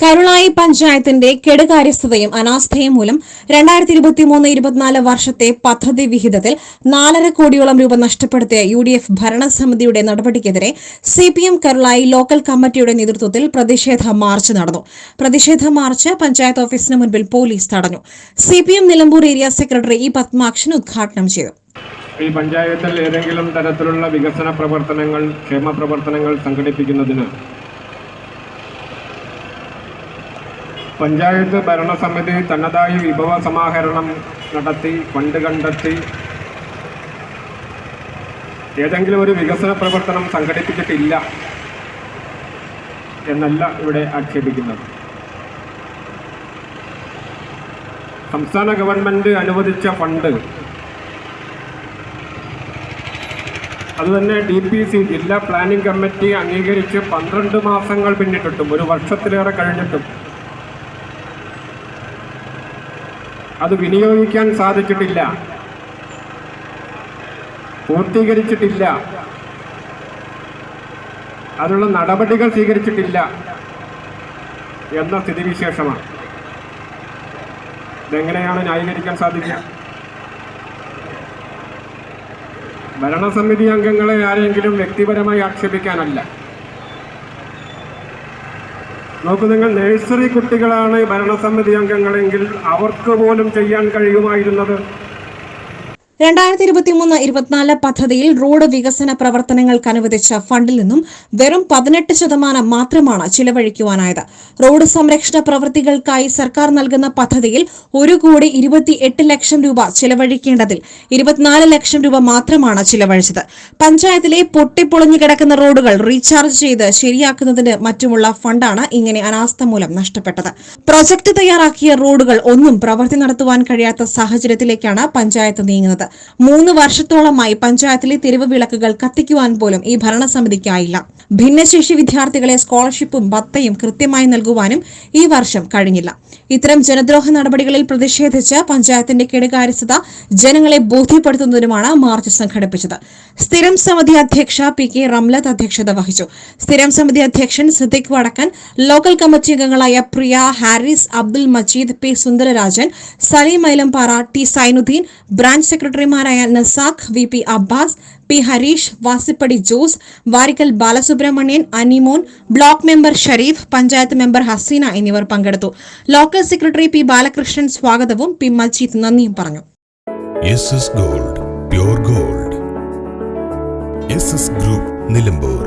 പഞ്ചായത്തിന്റെ കെടുകാര്യസ്ഥതയും അനാസ്ഥയും മൂലം രണ്ടായിരത്തി ഇരുപത്തിമൂന്ന് ഇരുപത്തിനാല് വർഷത്തെ പദ്ധതി വിഹിതത്തിൽ നാലര കോടിയോളം രൂപ നഷ്ടപ്പെടുത്തിയ യു ഡി എഫ് ഭരണസമിതിയുടെ നടപടിക്കെതിരെ C P M Karulai local കമ്മിറ്റിയുടെ നേതൃത്വത്തിൽ പ്രതിഷേധ മാർച്ച് നടന്നു. പ്രതിഷേധ മാർച്ച് പഞ്ചായത്ത് ഓഫീസിന് മുൻപിൽ പോലീസ് തടഞ്ഞു. C P M Nilambur area secretary E Padmakshan ഉദ്ഘാടനം ചെയ്തു. ഈ പഞ്ചായത്തിൽ ഏതെങ്കിലും തരത്തിലുള്ള വികസന പ്രവർത്തനങ്ങൾ ക്ഷേമ പ്രവർത്തനങ്ങൾ സംഘടിപ്പിക്കുന്നതിന് പഞ്ചായത്ത് ഭരണസമിതി തനതായി വിഭവ സമാഹരണം നടത്തി ഫണ്ട് കണ്ടെത്തി. ഏതെങ്കിലും ഒരു വികസന പ്രവർത്തനം സംഘടിപ്പിച്ചിട്ടില്ല എന്നല്ല ഇവിടെ ആക്ഷേപിക്കുന്നത്. സംസ്ഥാന ഗവൺമെന്റ് അനുവദിച്ച ഫണ്ട് അതുതന്നെ ഡി പി സി ജില്ലാ പ്ലാനിംഗ് കമ്മിറ്റി അംഗീകരിച്ച് പന്ത്രണ്ട് മാസങ്ങൾ പിന്നിട്ടിട്ടും ഒരു വർഷത്തിലേറെ കഴിഞ്ഞിട്ടും അത് വിനിയോഗിക്കാൻ സാധിച്ചിട്ടില്ല. പൂർത്തീകരിച്ചിട്ടില്ല. അതിനുള്ള നടപടികൾ സ്വീകരിച്ചിട്ടില്ല എന്ന സ്ഥിതിവിശേഷമാണ്. ഇതെങ്ങനെയാണ് ന്യായീകരിക്കാൻ സാധിക്കുക? ഭരണസമിതി അംഗങ്ങളെ ആരെങ്കിലും വ്യക്തിപരമായി ആക്ഷേപിക്കാനല്ല. നോക്കൂ നിങ്ങൾ നഴ്സറി കുട്ടികളാണ് ഭരണസമിതി അംഗങ്ങളെങ്കിൽ അവർക്ക് പോലും ചെയ്യാൻ കഴിയുമായിരുന്നത്? രണ്ടായിരത്തി ഇരുപത്തിമൂന്ന് ഇരുപത്തിനാല് പദ്ധതിയിൽ റോഡ് വികസന പ്രവർത്തനങ്ങൾക്ക് അനുവദിച്ച ഫണ്ടിൽ നിന്നും വെറും പതിനെട്ട് ശതമാനം മാത്രമാണ് ചിലവഴിക്കുവാനായത്. റോഡ് സംരക്ഷണ പ്രവൃത്തികൾക്കായി സർക്കാർ നൽകുന്ന പദ്ധതിയിൽ ഒരു കോടി ഇരുപത്തിയെട്ട് ലക്ഷം രൂപ ചിലവഴിക്കേണ്ടതിൽ ഇരുപത്തിനാല് ലക്ഷം രൂപ മാത്രമാണ് ചിലവഴിച്ചത്. പഞ്ചായത്തിലെ പൊട്ടിപ്പൊളിഞ്ഞു കിടക്കുന്ന റോഡുകൾ റീചാർജ് ചെയ്ത് ശരിയാക്കുന്നതിന് മറ്റുമുള്ള ഫണ്ടാണ് ഇങ്ങനെ അനാസ്ഥ മൂലം നഷ്ടപ്പെട്ടത്. പ്രൊജക്ട് തയ്യാറാക്കിയ റോഡുകൾ ഒന്നും പ്രവൃത്തി നടത്തുവാൻ കഴിയാത്ത സാഹചര്യത്തിലേക്കാണ് പഞ്ചായത്ത് നീങ്ങുന്നത്. മൂന്ന് വർഷത്തോളമായി പഞ്ചായത്തിലെ തെരുവ് വിളക്കുകൾ കത്തിക്കുവാൻ പോലും ഈ ഭരണസമിതിക്കായില്ല. ഭിന്നശേഷി വിദ്യാർത്ഥികളെ സ്കോളർഷിപ്പും ഭത്തയും കൃത്യമായി നൽകുവാനും ഈ വർഷം കഴിഞ്ഞില്ല. ഇത്തരം ജനദ്രോഹ നടപടികളിൽ പ്രതിഷേധിച്ച് പഞ്ചായത്തിന്റെ കെടുകാര്യസ്ഥത ജനങ്ങളെ ബോധ്യപ്പെടുത്തുന്നതിനുമാണ് മാർച്ച് സംഘടിപ്പിച്ചത്. സ്ഥിരം സമിതി അധ്യക്ഷ പി കെ റംലത്ത് അധ്യക്ഷത വഹിച്ചു. സ്ഥിരം സമിതി അധ്യക്ഷൻ സിദ്ദിഖ് വടക്കൻ ലോക്കൽ കമ്മിറ്റി അംഗങ്ങളായ Priya Haris Abdul Majeed P Sundararajan Saleem Mylampara T Sainuddeen branch സെക്രട്ടറിമാരായ Nasakh V P Abbas P Harish Vasippadi Jose Varikkal Balasubramanian Animon block member Shareef panchayat member Haseena എന്നിവർ പങ്കെടുത്തു. ലോക്കൽ സെക്രട്ടറി പി ബാലകൃഷ്ണൻ സ്വാഗതവും P Majeed നന്ദിയും പറഞ്ഞു. Gold gold. Group Nilambur.